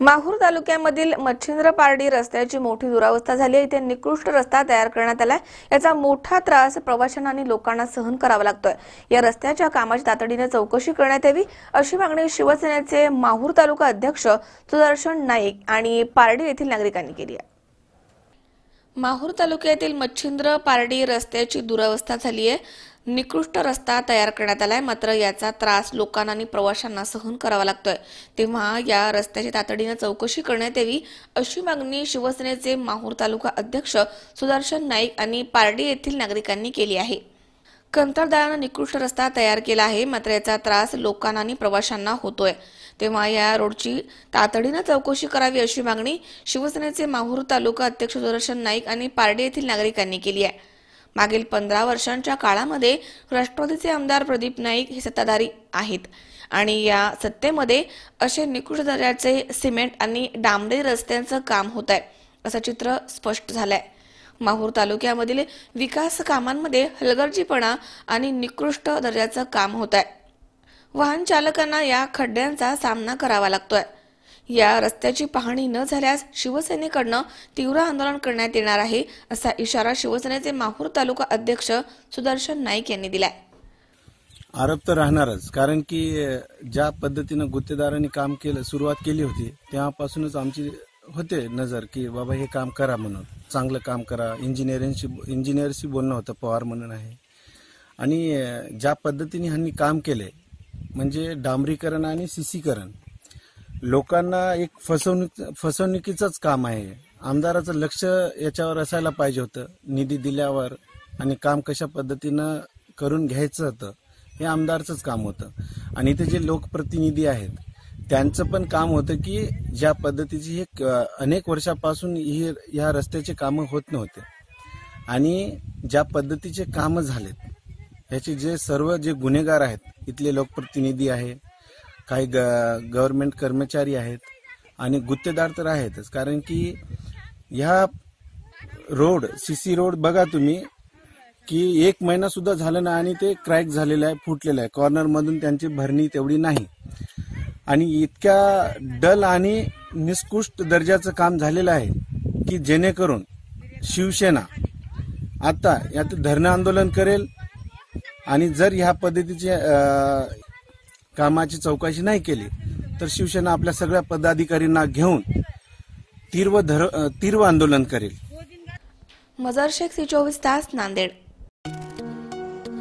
माहूर तालुक्यामधील मच्छिंद्र पारडी रस्त्याची मोठी दुरावस्था झाली आहे. इथे निकृष्ट रस्ता तयार करण्यात आलाय. याचा मोठा त्रास प्रवाशांना आणि लोकांना सहन करावा लागतोय. या रस्त्याच्या कामाची तातडीने चौकशी करण्यात यावी. अशी मागणी शिवसेनेचे माहूर तालुका अध्यक्ष सुदर्शन नाईक आणि पारडी येथील नागरिकांनी केली आहे. माहूर तालुक्यातील मच्छिंद्र पारडी रस्त्याची दुरावस्था झाली आहे. निकृष्ट रस्ता तयार करण्यात आलाय. मात्र याचा त्रास लोकांना आणि प्रवाशांना सहन करावा लागतोय. तेव्हा या रस्त्याची तातडीनं चौकशी करण्यात यावी अशी मागणी शिवसेनेचे माहूर तालुका अध्यक्ष सुदर्शन नाईक आणि पारडी येथील नागरिकांनी केली आहे. कंत्राटदारानं निकृष्ट रस्ता तयार केला आहे. मात्र याचा त्रास लोकांना आणि प्रवाशांना होतोय. तेव्हा या रोडची तातडीनं चौकशी करावी अशी मागणी शिवसेनेचे माहूर तालुका अध्यक्ष सुदर्शन नाईक आणि पारडी येथील नागरिकांनी केली आहे. मागील पंधरा वर्षांच्या काळामध्ये राष्ट्रवादीचे आमदार प्रदीप नाईक हे सत्ताधारी आहेत आणि या सत्तेमध्ये असे निकृष्ट दर्जाचे सिमेंट आणि डांबरी रस्त्यांचं काम होत आहे असं चित्र स्पष्ट झालंय. माहूर तालुक्यामधील विकास कामांमध्ये हलगर्जीपणा आणि निकृष्ट दर्जाचं काम होत आहे. वाहन चालकांना या खड्ड्यांचा सामना करावा लागतोय. या रस्त्याची पाहणी न झाल्यास शिवसेनेकडनं तीव्र आंदोलन करण्यात येणार आहे असा इशारा शिवसेनेचे माहूर तालुका अध्यक्ष सुदर्शन नाईक यांनी दिलाय. आरोप तर राहणारच कारण की ज्या पद्धतीनं गुत्तेदारांनी काम केलं सुरुवात केली होती तेव्हापासूनच आमची होते नजर की बाबा हे काम करा म्हणून. चांगलं काम करा. इंजिनिअरिंगशी इंजिनियरशी बोलणं होतं पवार म्हणून आहे. आणि ज्या पद्धतीने ह्यांनी काम केले म्हणजे डांबरीकरण आणि सीसीकरण लोकांना एक फसवणूक फसवणुकीचंच काम आहे. आमदाराचं लक्ष याच्यावर असायला पाहिजे होतं. निधी दिल्यावर आणि काम कशा पद्धतीनं करून घ्यायचं होतं हे आमदारचंच काम होतं. आणि इथे जे लोकप्रतिनिधी आहेत त्यांचं पण काम होतं की ज्या पद्धतीची हे क- अनेक वर्षापासून ही ह्या रस्त्याचे कामं होत नव्हते. आणि ज्या पद्धतीचे कामं झालेत ह्याचे जे सर्व जे गुन्हेगार आहेत इथले लोकप्रतिनिधी आहे काही ग गव्हर्नमेंट कर्मचारी आहेत आणि गुत्तेदार तर आहेतच. कारण की ह्या रोड सी सी रोड बघा तुम्ही की एक महिना सुद्धा झाला ना आणि ते क्रॅक झालेलं आहे फुटलेलं आहे. कॉर्नरमधून त्यांची भरणी तेवढी नाही. आणि इतक्या डल आणि निष्कृष्ट दर्जाचं काम झालेलं आहे की जेणेकरून शिवसेना आता यात धरणं आंदोलन करेल आणि जर ह्या पद्धतीचे कामाची चौकशी नाही केली तर शिवसेना आपल्या सगळ्या पदाधिकाऱ्यांना घेऊन तीव्र धर तीव्र आंदोलन करेल. मजार शेख सी चोवीस तास नांदेड.